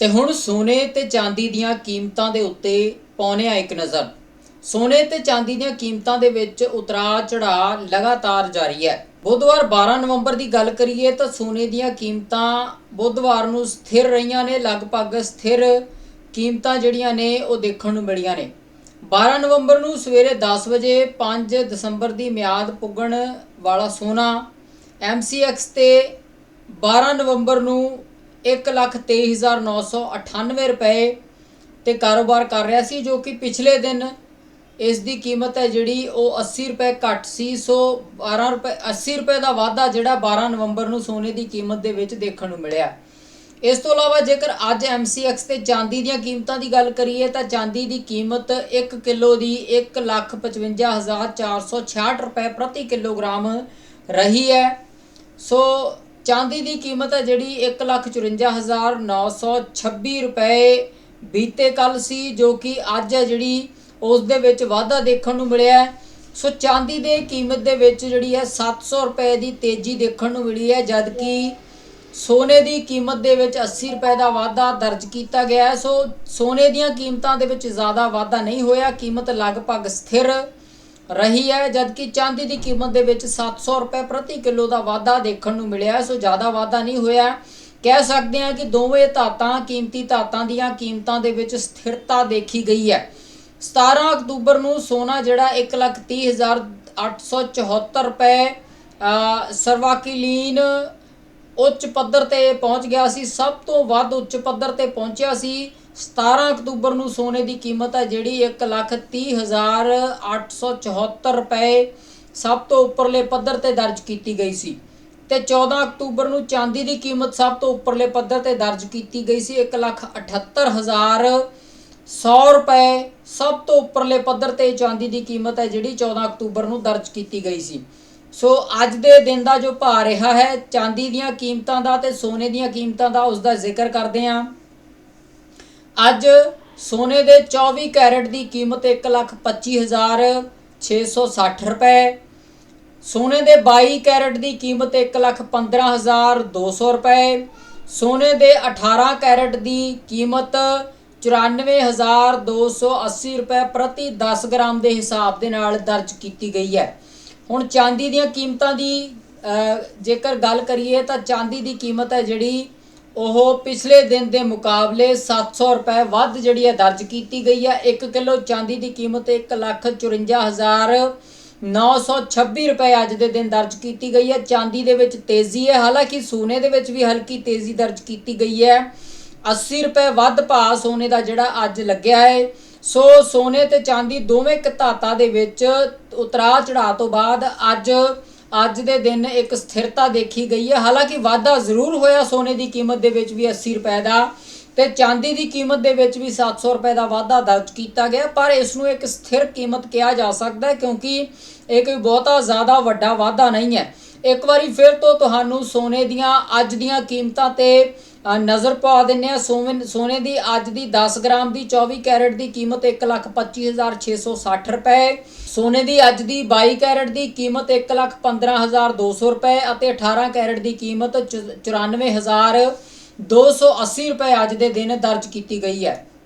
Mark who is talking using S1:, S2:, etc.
S1: ਤੇ ਹੁਣ ਸੋਨੇ ਤੇ ਚਾਂਦੀ ਦੀਆਂ ਕੀਮਤਾਂ ਦੇ ਉੱਤੇ ਪਾਉਨੇ ਆ ਇੱਕ ਨਜ਼ਰ। ਸੋਨੇ ਤੇ ਚਾਂਦੀ ਦੀਆਂ ਕੀਮਤਾਂ ਦੇ ਵਿੱਚ ਉਤਰਾਅ ਚੜਾਅ ਲਗਾਤਾਰ ਜਾਰੀ ਹੈ। ਬੁੱਧਵਾਰ 12 ਨਵੰਬਰ ਦੀ ਗੱਲ ਕਰੀਏ ਤਾਂ ਸੋਨੇ ਦੀਆਂ ਕੀਮਤਾਂ ਬੁੱਧਵਾਰ ਨੂੰ ਸਥਿਰ ਰਹੀਆਂ ਨੇ, ਲਗਭਗ ਸਥਿਰ ਕੀਮਤਾਂ ਜਿਹੜੀਆਂ ਨੇ ਉਹ ਦੇਖਣ ਨੂੰ ਮਿਲੀਆਂ ਨੇ। 12 ਨਵੰਬਰ ਨੂੰ ਸਵੇਰੇ 10 ਵਜੇ 5 ਦਸੰਬਰ ਦੀ ਮਿਆਦ ਪੁੱਗਣ ਵਾਲਾ ਸੋਨਾ MCX ਤੇ 12 ਨਵੰਬਰ ਨੂੰ 123998 ਰੁਪਏ ਤੇ ਕਾਰੋਬਾਰ ਕਰ ਰਿਹਾ ਸੀ, ਜੋ ਕਿ ਪਿਛਲੇ ਦਿਨ ਇਸ ਦੀ ਕੀਮਤ ਹੈ ਜਿਹੜੀ ਉਹ 80 ਰੁਪਏ ਘੱਟ ਸੀ, ਸੋ 12 ਰੁਪਏ 80 ਰੁਪਏ ਦਾ ਵਾਧਾ ਜਿਹੜਾ 12 ਨਵੰਬਰ ਨੂੰ ਸੋਨੇ ਦੀ ਕੀਮਤ ਦੇ ਵਿੱਚ ਦੇਖਣ ਨੂੰ ਮਿਲਿਆ। ਇਸ ਤੋਂ ਇਲਾਵਾ ਜੇਕਰ ਅੱਜ MCX ਤੇ ਚਾਂਦੀ ਦੀਆਂ ਕੀਮਤਾਂ ਦੀ ਗੱਲ ਕਰੀਏ, ਤਾਂ ਚਾਂਦੀ ਦੀ ਕੀਮਤ 1 ਕਿਲੋ ਦੀ 155466 ਰੁਪਏ ਪ੍ਰਤੀ ਕਿਲੋਗ੍ਰਾਮ ਰਹੀ ਹੈ। ਸੋ ਚਾਂਦੀ ਦੀ ਕੀਮਤ ਹੈ ਜਿਹੜੀ 154926 ਰੁਪਏ ਬੀਤੇ ਕੱਲ ਸੀ, ਜੋ ਕਿ ਅੱਜ ਹੈ ਜਿਹੜੀ ਉਸ ਦੇ ਵਿੱਚ ਵਾਧਾ ਦੇਖਣ ਨੂੰ ਮਿਲਿਆ ਸੋ ਚਾਂਦੀ ਦੇ ਕੀਮਤ ਦੇ ਵਿੱਚ ਜਿਹੜੀ ਹੈ 700 ਰੁਪਏ ਦੀ ਤੇਜ਼ੀ ਦੇਖਣ ਨੂੰ ਮਿਲੀ ਹੈ, ਜਦਕਿ ਸੋਨੇ ਦੀ ਕੀਮਤ ਦੇ ਵਿੱਚ 80 ਰੁਪਏ ਦਾ ਵਾਧਾ ਦਰਜ ਕੀਤਾ ਗਿਆ ਹੈ। ਸੋ ਸੋਨੇ ਦੀਆਂ ਕੀਮਤਾਂ ਦੇ ਵਿੱਚ ਜ਼ਿਆਦਾ ਵਾਧਾ ਨਹੀਂ ਹੋਇਆ। ਕੀਮਤ ਲਗਭਗ ਸਥਿਰ ਰਹੀ ਹੈ ਜਦਕਿ ਚਾਂਦੀ ਦੀ ਕੀਮਤ ਦੇ ਵਿੱਚ 700 ਰੁਪਏ ਪ੍ਰਤੀ ਕਿਲੋ ਦਾ ਵਾਧਾ ਦੇਖਣ ਨੂੰ ਮਿਲਿਆ ਸੋ ਜ਼ਿਆਦਾ ਵਾਧਾ ਨਹੀਂ ਹੋਇਆ ਕਹਿ ਸਕਦੇ ਹਾਂ ਕਿ ਦੋਵੇਂ ਧਾਤਾਂ ਕੀਮਤੀ ਧਾਤਾਂ ਦੀਆਂ ਕੀਮਤਾਂ ਦੇ ਵਿੱਚ ਸਥਿਰਤਾ ਦੇਖੀ ਗਈ ਹੈ। 17 ਅਕਤੂਬਰ ਨੂੰ ਸੋਨਾ ਜਿਹੜਾ 130874 ਰੁਪਏ ਅ, ਸਰਵਾਕੀਲੀਨ ਉੱਚ ਪੱਧਰ ਤੇ ਪਹੁੰਚ ਗਿਆ ਸੀ। ਸਭ ਤੋਂ ਵੱਧ ਉੱਚ ਪੱਧਰ ਤੇ ਪਹੁੰਚਿਆ ਸੀ। 17 ਅਕਤੂਬਰ ਨੂੰ ਸੋਨੇ ਦੀ ਕੀਮਤ ਹੈ, ਜਿਹੜੀ 130874 ਰੁਪਏ ਸਭ ਤੋਂ ਉੱਪਰਲੇ ਪੱਧਰ ਤੇ ਦਰਜ ਕੀਤੀ ਗਈ ਸੀ। ਤੇ 14 ਅਕਤੂਬਰ ਨੂੰ ਚਾਂਦੀ ਦੀ ਕੀਮਤ ਸਭ ਤੋਂ ਉੱਪਰਲੇ ਪੱਧਰ ਤੇ ਦਰਜ ਕੀਤੀ ਗਈ ਸੀ। 178100 ਰੁਪਏ ਸਭ ਤੋਂ ਉੱਪਰਲੇ ਪੱਧਰ ਤੇ ਚਾਂਦੀ ਦੀ ਕੀਮਤ ਹੈ, ਜਿਹੜੀ 14 ਅਕਤੂਬਰ ਨੂੰ ਦਰਜ ਕੀਤੀ ਗਈ ਸੀ। ਸੋ ਅੱਜ ਦੇ ਦਿਨ ਦਾ ਜੋ ਭਾਅ ਰਿਹਾ ਹੈ, ਚਾਂਦੀ ਦੀਆਂ ਕੀਮਤਾਂ ਦਾ ਤੇ ਸੋਨੇ ਦੀਆਂ ਕੀਮਤਾਂ ਦਾ ਉਸ ਦਾ ਜ਼ਿਕਰ ਕਰਦੇ ਹਾਂ। ਅੱਜ ਸੋਨੇ ਦੇ 24 ਕੈਰਟ ਦੀ ਕੀਮਤ 125660 ਰੁਪਏ। ਸੋਨੇ ਦੇ 22 ਕੈਰਟ ਦੀ ਕੀਮਤ 115200 ਰੁਪਏ। ਸੋਨੇ ਦੇ 18 ਕੈਰਟ ਦੀ ਕੀਮਤ 94280 ਰੁਪਏ ਪ੍ਰਤੀ 10 ਗ੍ਰਾਮ ਦੇ ਹਿਸਾਬ ਦੇ ਨਾਲ ਦਰਜ ਕੀਤੀ ਗਈ ਹੈ। ਹੁਣ ਚਾਂਦੀ ਦੀਆਂ ਕੀਮਤਾਂ ਦੀ ਜੇਕਰ ਗੱਲ ਕਰੀਏ ਤਾਂ ਚਾਂਦੀ ਦੀ ਕੀਮਤ ਹੈ ਜਿਹੜੀ ਉਹ ਪਿਛਲੇ ਦਿਨ ਦੇ ਮੁਕਾਬਲੇ 700 ਰੁਪਏ ਵੱਧ ਜਿਹੜੀ ਹੈ ਦਰਜ ਕੀਤੀ ਗਈ ਹੈ। 1 ਕਿਲੋ ਚਾਂਦੀ ਦੀ ਕੀਮਤ 154926 ਰੁਪਏ ਅੱਜ ਦੇ ਦਿਨ ਦਰਜ ਕੀਤੀ ਗਈ ਹੈ। ਚਾਂਦੀ ਦੇ ਵਿੱਚ ਤੇਜ਼ੀ ਹੈ। ਹਾਲਾਂਕਿ ਸੋਨੇ ਦੇ ਵਿੱਚ ਵੀ ਹਲਕੀ ਤੇਜ਼ੀ ਦਰਜ ਕੀਤੀ ਗਈ ਹੈ। 80 ਰੁਪਏ ਵੱਧ ਭਾਅ ਸੋਨੇ ਦਾ ਜਿਹੜਾ ਅੱਜ ਲੱਗਿਆ ਹੈ। ਸੋ ਸੋਨੇ ਤੇ ਚਾਂਦੀ ਦੋਵੇਂ ਇੱਕ ਦੇ ਵਿੱਚ ਉਤਰਾਅ ਚੜਾਅ ਤੋਂ ਬਾਅਦ ਅੱਜ ਅੱਜ ਦੇ ਦਿਨ ਇੱਕ ਸਥਿਰਤਾ ਦੇਖੀ ਗਈ ਹੈ। ਹਾਲਾਂਕਿ ਵਾਧਾ ਜ਼ਰੂਰ ਹੋਇਆ ਸੋਨੇ ਦੀ ਕੀਮਤ ਦੇ ਵਿੱਚ ਵੀ 80 ਰੁਪਏ ਦਾ ਤੇ ਚਾਂਦੀ ਦੀ ਕੀਮਤ ਦੇ ਵਿੱਚ ਵੀ 700 ਰੁਪਏ ਦਾ ਵਾਧਾ ਦਰਜ ਕੀਤਾ ਗਿਆ, ਪਰ ਇਸ ਨੂੰ ਇੱਕ ਸਥਿਰ ਕੀਮਤ ਕਿਹਾ ਜਾ ਸਕਦਾ ਹੈ ਕਿਉਂਕਿ ਇਹ ਕੋਈ ਬਹੁਤਾ ਜ਼ਿਆਦਾ ਵੱਡਾ ਵਾਧਾ ਨਹੀਂ ਹੈ। ਇੱਕ ਵਾਰੀ ਫਿਰ ਤੋਂ ਤੁਹਾਨੂੰ ਸੋਨੇ ਦੀਆਂ ਅੱਜ ਦੀਆਂ ਕੀਮਤਾਂ ਤੇ ਨਜ਼ਰ ਪਾ ਦਿੰਨੇ ਆ ਸੋਨੇ ਸੋਨੇ ਦੀ ਅੱਜ ਦੀ 10 ਗ੍ਰਾਮ ਦੀ 24 ਕੈਰਟ ਦੀ ਕੀਮਤ 125660 ਰੁਪਏ। ਸੋਨੇ ਦੀ ਅੱਜ ਦੀ 22 ਕੈਰਟ ਦੀ ਕੀਮਤ 115200 ਰੁਪਏ ਅਤੇ 18 ਕੈਰਟ ਦੀ ਕੀਮਤ 94280 ਰੁਪਏ ਅੱਜ ਦੇ ਦਿਨ ਦਰਜ ਕੀਤੀ ਗਈ ਹੈ।